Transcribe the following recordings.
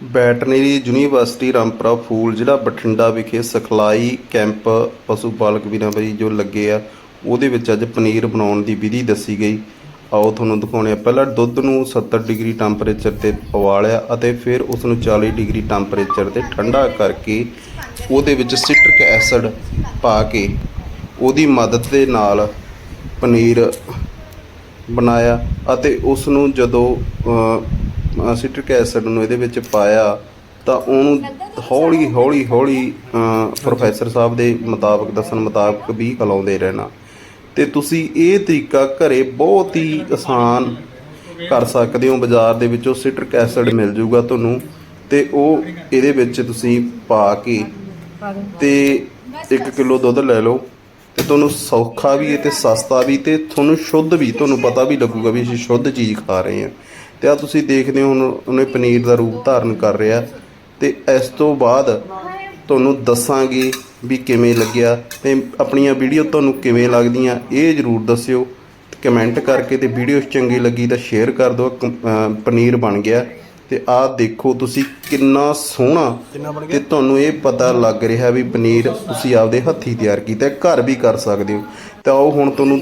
Veterinary university, Rampura Phul ਜਿਹੜਾ ਬਠਿੰਡਾ ਵਿਖੇ ਸਿਖਲਾਈ ਕੈਂਪ ਪਸ਼ੂ ਪਾਲਕ ਵੀਰਾਂ ਬਈ ਜੋ ਲੱਗੇ ਆ, ਉਹਦੇ ਵਿੱਚ ਅੱਜ ਪਨੀਰ ਬਣਾਉਣ ਦੀ ਵਿਧੀ ਦੱਸੀ ਗਈ। ਆਓ ਤੁਹਾਨੂੰ ਦਿਖਾਉਣੇ ਆ ਪਹਿਲਾਂ ਦੁੱਧ ਨੂੰ 70 ਡਿਗਰੀ ਟੈਂਪਰੇਚਰ ਤੇ ਉਬਾਲਿਆ ਅਤੇ ਫਿਰ ਉਸ ਨੂੰ 40 ਡਿਗਰੀ ਟੈਂਪਰੇਚਰ ਤੇ ਠੰਡਾ ਕਰਕੇ ਉਹਦੇ ਵਿੱਚ ਸਿਟਰਿਕ ਐਸਿਡ ਪਾ ਕੇ ਉਹਦੀ ਮਦਦ ਦੇ ਨਾਲ ਪਨੀਰ ਬਣਾਇਆ ਅਤੇ ਉਸ ਨੂੰ ਜਦੋਂ ਸਿਟਰਿਕ ਐਸਿਡ ਨੂੰ ਇਹਦੇ ਵਿੱਚ ਪਾਇਆ ਤਾਂ ਉਹਨੂੰ ਹੌਲੀ ਹੌਲੀ ਹੌਲੀ ਪ੍ਰੋਫੈਸਰ ਸਾਹਿਬ ਦੇ ਮੁਤਾਬਕ, ਦੱਸਣ ਮੁਤਾਬਕ ਵੀ ਹਲਾਉਂਦੇ ਰਹਿਣਾ। ਤੇ ਤੁਸੀਂ ਇਹ ਤਰੀਕਾ ਘਰੇ ਬਹੁਤ ਹੀ ਆਸਾਨ ਕਰ ਸਕਦੇ ਹੋ। ਬਾਜ਼ਾਰ ਦੇ ਵਿੱਚੋਂ ਸਿਟਰਿਕ ਐਸਿਡ ਮਿਲ ਜੂਗਾ ਤੁਹਾਨੂੰ ਤੇ ਉਹ ਇਹਦੇ ਵਿੱਚ ਤੁਸੀਂ ਪਾ ਕੇ ਤੇ 1 ਕਿਲੋ ਦੁੱਧ ਲੈ ਲਓ ਤੇ ਤੁਹਾਨੂੰ ਸੌਖਾ ਵੀ ਹੈ ਤੇ ਸਸਤਾ ਵੀ ਤੇ ਤੁਹਾਨੂੰ ਸ਼ੁੱਧ ਵੀ, ਤੁਹਾਨੂੰ ਪਤਾ ਵੀ ਲੱਗੂਗਾ ਵੀ ਅਸੀਂ ਸ਼ੁੱਧ ਚੀਜ਼ ਖਾ ਰਹੇ ਹਾਂ। ਤੇ ਆ ਤੁਸੀਂ ਦੇਖਦੇ ਹੋ ਹੁਣ ਉਹਨੇ ਪਨੀਰ ਦਾ ਰੂਪ ਧਾਰਨ ਕਰ ਰਿਹਾ। ਤੇ ਇਸ ਤੋਂ ਬਾਅਦ ਤੁਹਾਨੂੰ ਦੱਸਾਂਗੇ ਵੀ ਕਿਵੇਂ ਲੱਗਿਆ ਤੇ ਆਪਣੀਆਂ ਵੀਡੀਓ ਤੁਹਾਨੂੰ ਕਿਵੇਂ ਲੱਗਦੀਆਂ ਇਹ ਜਰੂਰ ਦੱਸਿਓ। ਕਮੈਂਟ ਕਰਕੇ ਤੇ ਵੀਡੀਓ ਚੰਗੀ ਲੱਗੀ ਤਾਂ ਸ਼ੇਅਰ ਕਰ ਦਿਓ। ਕ- ਪਨੀਰ ਬਣ ਗਿਆ। ਤੇ ਆਹ ਦੇਖੋ ਤੁਸੀਂ ਕਿੰਨਾ ਸੋਹਣਾ ਤੇ ਤੁਹਾਨੂੰ ਇਹ ਪਤਾ ਲੱਗ ਰਿਹਾ ਵੀ ਪਨੀਰ ਤੁਸੀਂ ਆਪਦੇ ਹੱਥੀ ਤਿਆਰ ਕੀਤਾ ਘਰ ਵੀ ਕਰ ਸਕਦੇ ਹੋ। ਤਾਂ ਉਹ ਹੁਣ ਤੁਹਾਨੂੰ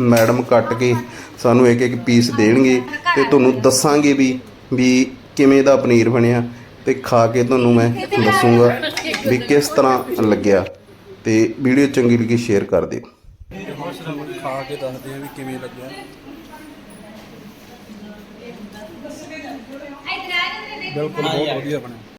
ਮੈਡਮ ਕੱਟ ਕੇ ਸਾਨੂੰ ਇੱਕ ਇੱਕ ਪੀਸ ਦੇਣਗੇ ਤੇ ਤੁਹਾਨੂੰ ਦੱਸਾਂਗੇ ਵੀ ਵੀ ਕਿਵੇਂ ਦਾ ਪਨੀਰ ਬਣਿਆ ਤੇ ਖਾ ਕੇ ਤੁਹਾਨੂੰ ਮੈਂ ਦੱਸੂਗਾ ਵੀ ਕਿਸ ਤਰ੍ਹਾਂ ਲੱਗਿਆ। ਤੇ ਵੀਡੀਓ ਚੰਗੀ ਲੱਗੀ ਸ਼ੇਅਰ ਕਰ ਦਿਓ। ਖਾ ਕੇ ਦੱਸਦੇ ਆ ਵੀ ਕਿਵੇਂ ਲੱਗਿਆ। ਬਿਲਕੁਲ ਬਹੁਤ ਵਧੀਆ ਬਣਿਆ।